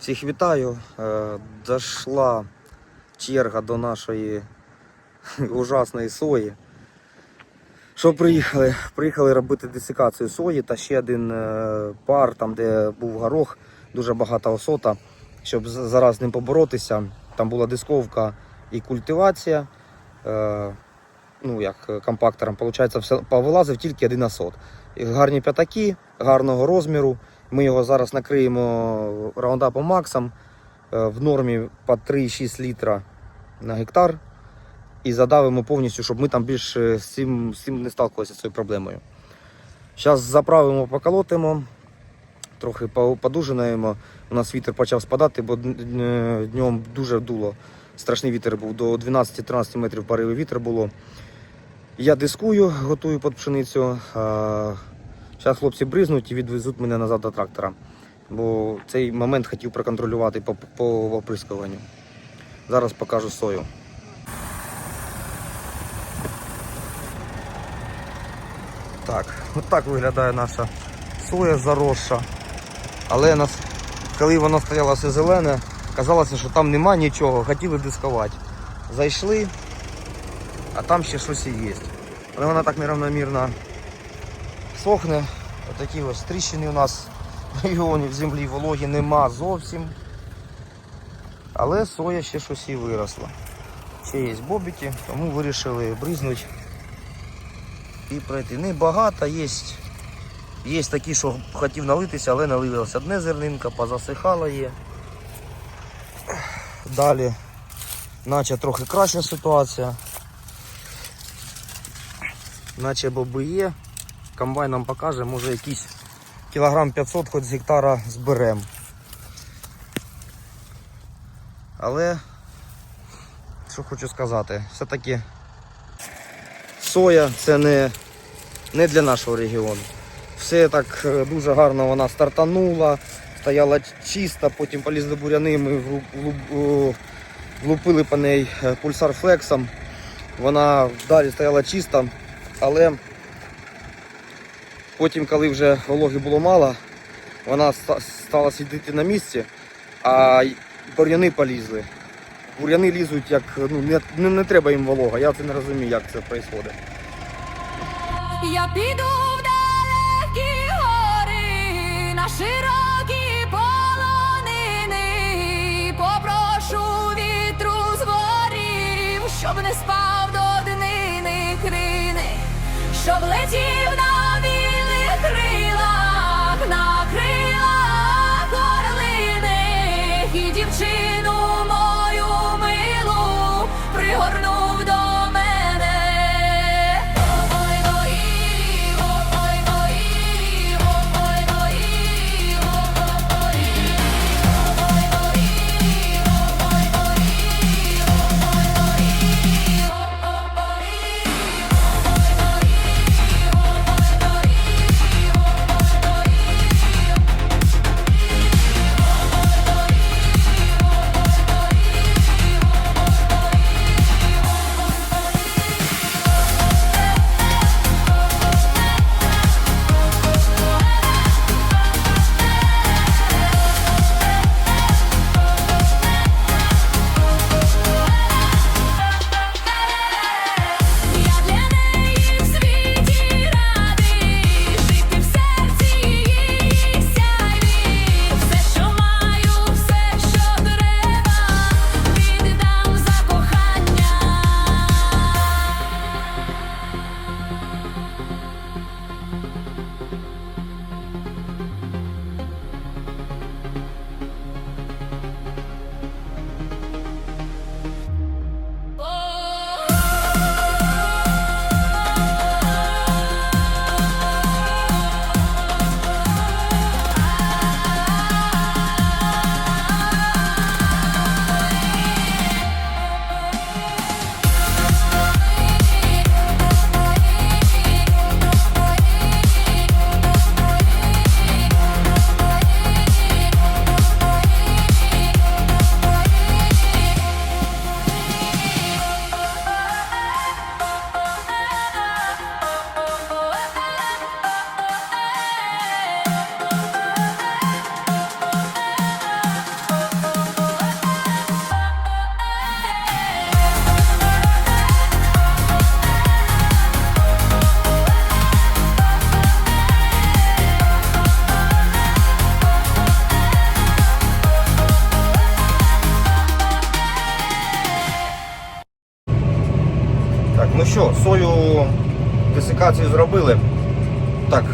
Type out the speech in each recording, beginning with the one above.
Всіх вітаю. Е, Дошла черга до нашої ужасної сої. Що приїхали? Приїхали робити десикацію сої та ще один е, пар, там де був горох, дуже багата осота, щоб зараз з ним поборотися. Там була дисковка і культивація. Е, Ну, як компактором, виходить, все повилазив тільки один осот. Гарні п'ятаки, гарного розміру. Ми його зараз накриємо раундапом Максом е, в нормі по 3,6 літра на гектар. І задавимо повністю, щоб ми там більше з цим, не сталкувалися з цією проблемою. Зараз заправимо, поколотимо, трохи по- подужинаємо. У нас вітер почав спадати, бо днем дуже дуло. Страшний вітер був, до 12-13 метрів пориви вітер було. Я дискую, готую під пшеницю. Зараз хлопці бризнуть і відвезуть мене назад до трактора. Бо цей момент хотів проконтролювати по, по оприскуванню. Зараз покажу сою. Так, от так виглядає наша соя заросша. Але нас, коли вона стояла все зелене, казалося, що там нема нічого, хотіли дискувати. Зайшли, а там ще щось і є. Але вона так неравномірно сохне. Отакі ось тріщини у нас в регіоні в землі вологі нема зовсім. Але соя ще щось і виросла. Ще є бобіки, тому вирішили бризнути і пройти. Небагато є. Є такі, що хотів налитися, але налилося одне зернинка, позасихало є. Далі, наче трохи краща ситуація. Наче боби є. Комбайн нам покаже, може якийсь кілограм 500 хоч з гектара зберемо. Але що хочу сказати, все-таки соя це не, не для нашого регіону. Все так е, дуже гарно вона стартанула, стояла чиста, потім полізли буряни, ми влупили по неї е, пульсар флексом. Вона далі стояла чиста, але потім, коли вже вологи було мало, вона стала сидіти на місці, а бур'яни полізли. Бур'яни лізуть, як ну, не, не, не треба їм волога. Я це не розумію, як це відбувається. Я піду в далекі гори, на широкі полонини, попрошу вітру з ворів, щоб не спав до днини крини, щоб летів на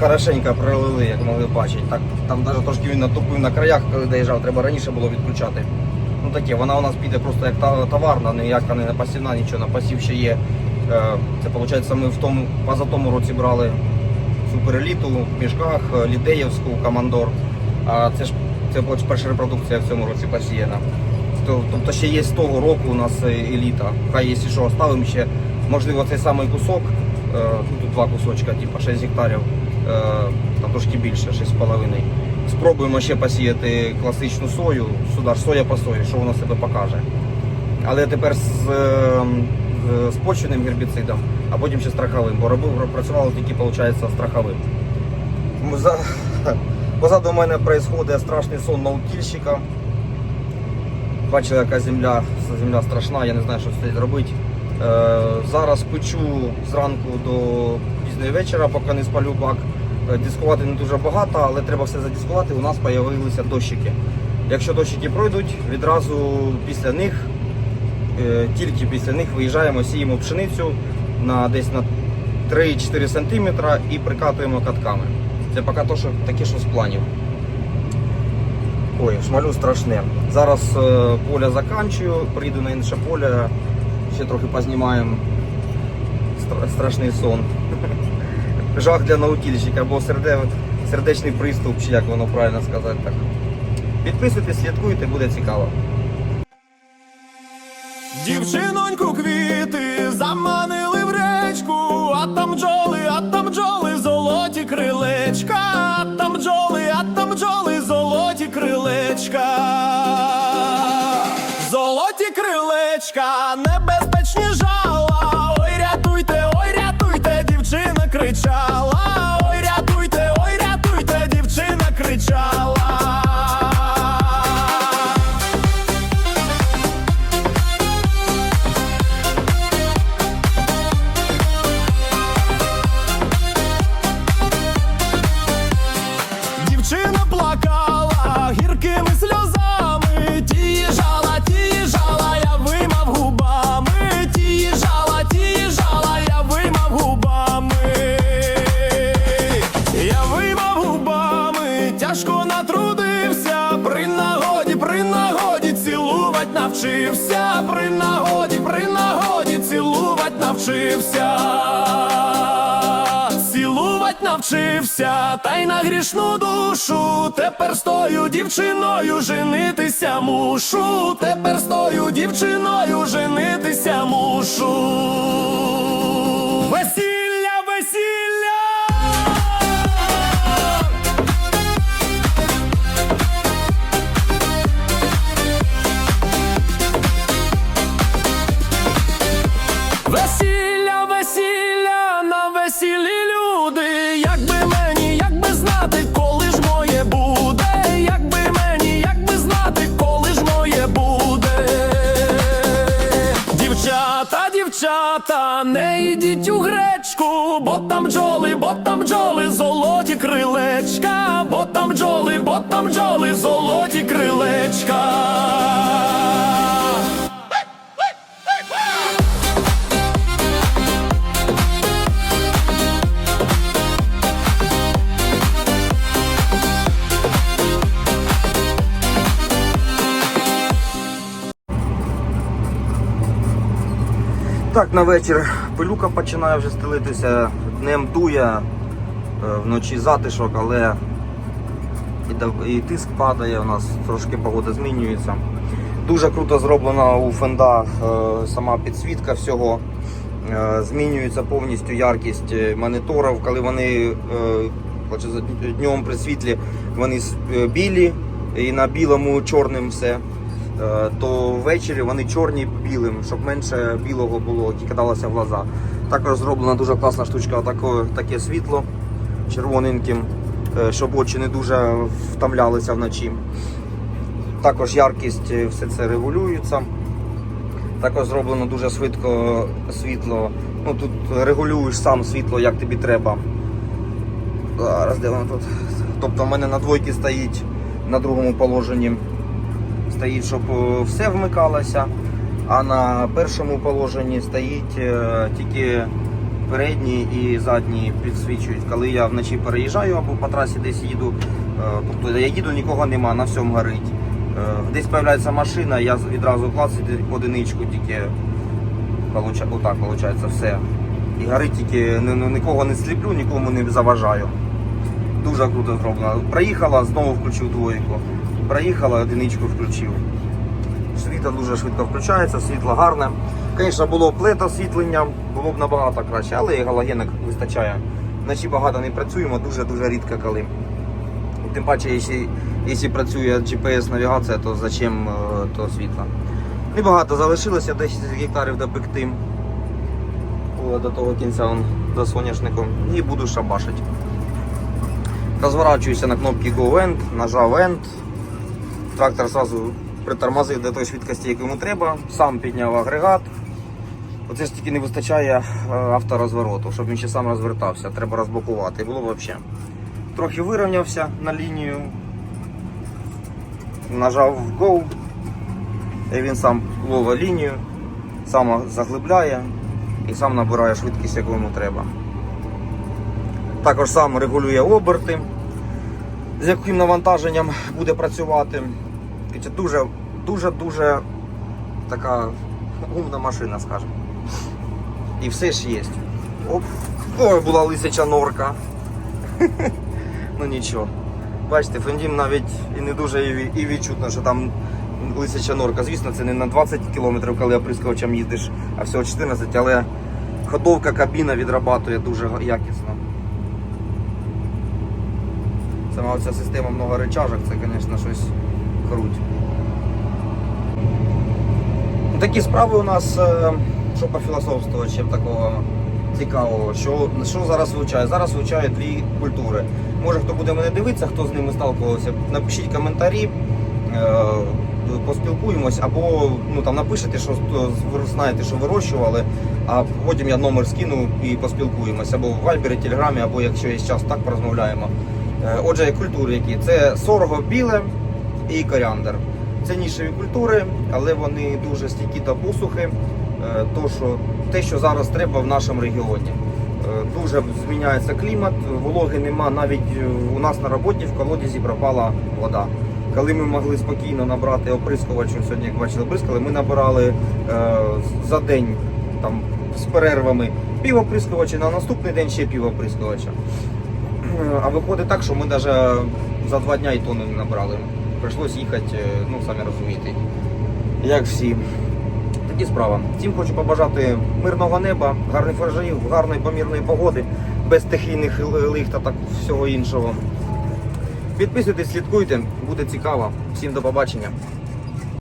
хорошенько пролили, як могли бачити. Так, там навіть трошки він натупив на краях, коли доїжджав, треба раніше було відключати. Ну таке, вона у нас піде просто як товарна, ніяка не посівна, нічого, на посів ще є. Е, Це виходить, ми в тому, поза тому році брали супереліту в мішках, е, лідеївську, командор. А це ж це перша репродукція в цьому році посіяна. Тобто ще є з того року у нас е, еліта. Хай якщо що оставимо ще, можливо, цей самий кусок, два кусочка, типу 6 гектарів, е, там трошки більше, 6,5. Спробуємо ще посіяти класичну сою, сюди ж соя по сої, що вона себе покаже. Але тепер з, е, з почвенним гербіцидом, а потім ще страховим, бо робив, працювали тільки, виходить, страховим. Позаду мене відбувається страшний сон наутільщика. Бачили, яка земля, земля страшна, я не знаю, що з цим зробити. Е, зараз печу зранку до пізної вечора, поки не спалю бак. Е, Дискувати не дуже багато, але треба все задискувати. У нас з'явилися дощики. Якщо дощики пройдуть, відразу після них, е, тільки після них виїжджаємо, сіємо пшеницю на десь на 3-4 см і прикатуємо катками. Це поки то, що таке, що з планів. Ой, шмалю страшне. Зараз поле заканчую, приїду на інше поле, ще трохи познімаємо. Страшний сон. Жах для наутільщика або сердечний приступ, чи як воно правильно сказати так. Підписуйтесь, слідкуйте, буде цікаво. Дівчиноньку квіти заманили в речку, а там бджоли, а там бджоли, золоті крилечка, а там бджоли, а там бджоли, золоті крилечка. Золоті крилечка, навчився, при нагоді, при нагоді цілувать навчився цілувать навчився, та й на грішну душу. Тепер стою дівчиною, женитися мушу. Тепер стою дівчиною, женитися мушу. Весілля, йдіть гречку, бо там бджоли, бо там бджоли, золоті крилечка, бо там бджоли, бо там бджоли, золоті крилечка. Так, на вечір пилюка починає вже стелитися, днем дує, е, вночі затишок, але і, тиск падає, у нас трошки погода змінюється. Дуже круто зроблена у фендах е, сама підсвітка всього. Е, Змінюється повністю яркість моніторів, коли вони днем при світлі вони білі і на білому чорним все. Е, То ввечері вони чорні білим, щоб менше білого було, кидалося в глаза. Також зроблена дуже класна штучка, таке, таке світло червоненьким, е, щоб очі не дуже втомлялися вночі. Також яркість е, все це регулюється. Також зроблено дуже швидко світло. Ну, тут регулюєш сам світло, як тобі треба. Зараз де воно тут. Тобто в мене на двойці стоїть на другому положенні. Стоїть, щоб е, все вмикалося. А на першому положенні стоїть е, тільки передні і задні підсвічують. Коли я вночі переїжджаю або по трасі десь їду, е, тобто я їду, нікого нема, на всьому горить. Десь з'являється машина, я відразу клацаю одиничку, тільки отак виходить все. І горить тільки ні- ні- нікого не сліплю, нікому не заважаю. Дуже круто зроблено. Проїхала, знову включив двойку. Проїхала, одиничку включив. Світло дуже швидко включається, світло гарне. Звісно, було б лед освітлення, було б набагато краще, але і галогенок вистачає. Вночі багато не працюємо, дуже-дуже рідко коли. Тим паче, якщо, працює GPS-навігація, то зачем е, то світло? Небагато залишилося, 10 гектарів допекти. До того кінця он, до соняшнику. І буду шабашити. Розворачуюся на кнопки Go End, нажав End. Трактор сразу притормозив до тої швидкості, яку йому треба, сам підняв агрегат. Оце ж тільки не вистачає е, авторозвороту, щоб він ще сам розвертався, треба розблокувати. Було взагалі. Трохи вирівнявся на лінію, нажав Go, і він сам ловить лінію, сам заглибляє і сам набирає швидкість, яку йому треба. Також сам регулює оберти, з яким навантаженням буде працювати. І Це дуже, дуже, дуже така умна машина, скажімо. І все ж є. Оп. Ой, була лисяча норка. ну нічого. Бачите, Фендім навіть і не дуже і відчутно, що там лисяча норка. Звісно, це не на 20 км, коли оприскувачем їздиш, а всього 14, але ходовка кабіна відрабатує дуже якісно. Сама ця система много речажок, це, звісно, щось круть. Ну, Такі справи у нас, е, що пофілософствувати, чим такого цікавого. Що, що зараз вивчаю? Зараз вивчаю дві культури. Може хто буде мене дивитися, хто з ними сталкувався, напишіть коментарі, е, поспілкуємось, або ну, там, напишете, що знаєте, що вирощували, а потім я номер скину і поспілкуємось, або в Вайбері, Телеграмі, або якщо є час, так порозмовляємо. Е, Отже, культури які? Це сорго біле і коріандр. Це нішеві культури, але вони дуже стійкі до посухи. Е, То, що, те, що зараз треба в нашому регіоні. Е, Дуже зміняється клімат, вологи нема. Навіть е, у нас на роботі в колодязі пропала вода. Коли ми могли спокійно набрати оприскувачу, сьогодні, як бачили, оприскали, ми набирали е, за день там, з перервами пів оприскувача, на наступний день ще пів оприскувача. А виходить так, що ми навіть за два дня і то не набрали. Прийшлось їхати, е, ну самі розумієте, як всі. Такі справа. Всім хочу побажати мирного неба, гарних врожаїв, гарної помірної погоди, без стихійних лих та так всього іншого. Підписуйтесь, слідкуйте, буде цікаво. Всім до побачення.